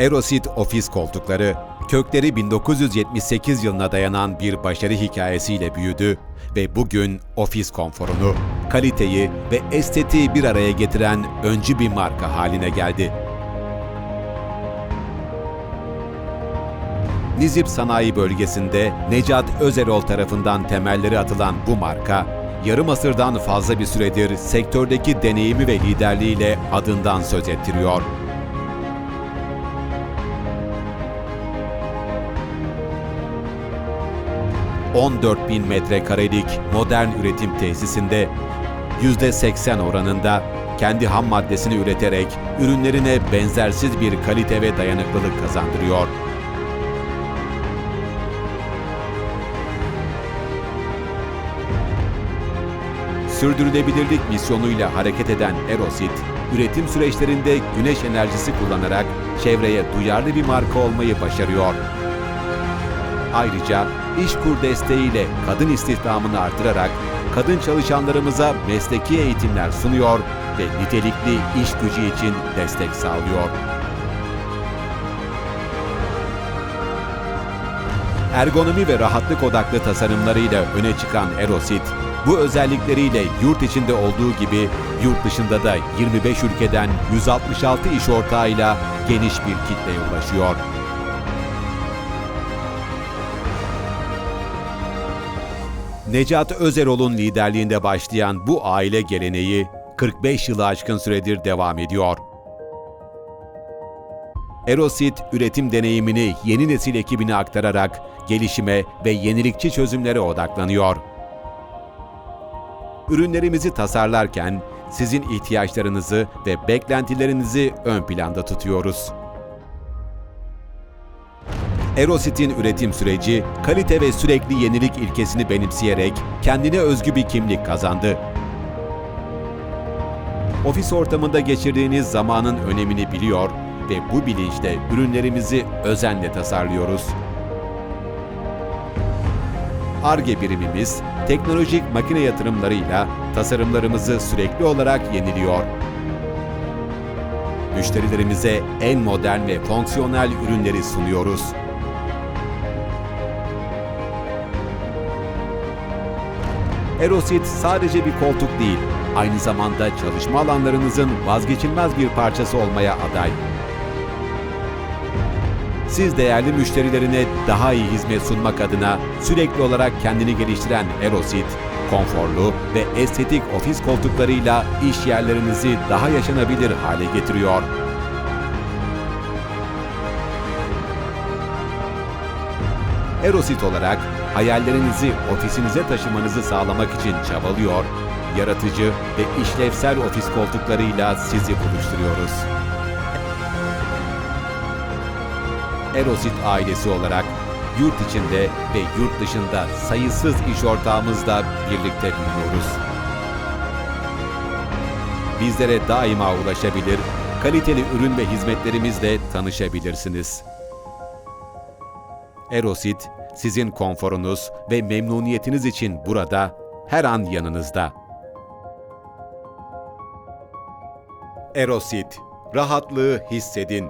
Erosit ofis koltukları, kökleri 1978 yılına dayanan bir başarı hikayesiyle büyüdü ve bugün ofis konforunu, kaliteyi ve estetiği bir araya getiren öncü bir marka haline geldi. Nizip Sanayi Bölgesi'nde Necat Özerol tarafından temelleri atılan bu marka, yarım asırdan fazla bir süredir sektördeki deneyimi ve liderliğiyle adından söz ettiriyor. ...14 bin metrekarelik modern üretim tesisinde %80 oranında kendi ham maddesini üreterek ürünlerine benzersiz bir kalite ve dayanıklılık kazandırıyor. sürdürülebilirlik misyonuyla hareket eden Erosit, üretim süreçlerinde güneş enerjisi kullanarak çevreye duyarlı bir marka olmayı başarıyor. Ayrıca İşkur desteğiyle kadın istihdamını artırarak kadın çalışanlarımıza mesleki eğitimler sunuyor ve nitelikli iş gücü için destek sağlıyor. Ergonomi ve rahatlık odaklı tasarımlarıyla öne çıkan Erosit, bu özellikleriyle yurt içinde olduğu gibi yurt dışında da 25 ülkeden 166 iş ortağıyla geniş bir kitleye ulaşıyor. Necat Özerol'un liderliğinde başlayan bu aile geleneği 45 yılı aşkın süredir devam ediyor. Erosit, üretim deneyimini yeni nesil ekibine aktararak gelişime ve yenilikçi çözümlere odaklanıyor. Ürünlerimizi tasarlarken sizin ihtiyaçlarınızı ve beklentilerinizi ön planda tutuyoruz. Erosit'in üretim süreci, kalite ve sürekli yenilik ilkesini benimseyerek kendine özgü bir kimlik kazandı. Ofis ortamında geçirdiğiniz zamanın önemini biliyor ve bu bilinçle ürünlerimizi özenle tasarlıyoruz. ARGE birimimiz teknolojik makine yatırımlarıyla tasarımlarımızı sürekli olarak yeniliyor. Müşterilerimize en modern ve fonksiyonel ürünleri sunuyoruz. Erosit sadece bir koltuk değil, aynı zamanda çalışma alanlarınızın vazgeçilmez bir parçası olmaya aday. Siz değerli müşterilerine daha iyi hizmet sunmak adına sürekli olarak kendini geliştiren Erosit, konforlu ve estetik ofis koltuklarıyla iş yerlerinizi daha yaşanabilir hale getiriyor. Erosit olarak hayallerinizi ofisinize taşımanızı sağlamak için çabalıyor, yaratıcı ve işlevsel ofis koltuklarıyla sizi buluşturuyoruz. Erosit ailesi olarak yurt içinde ve yurt dışında sayısız iş ortağımızla birlikte bulunuyoruz. Bizlere daima ulaşabilir, kaliteli ürün ve hizmetlerimizle tanışabilirsiniz. Erosit, sizin konforunuz ve memnuniyetiniz için burada, her an yanınızda. Erosit, rahatlığı hissedin.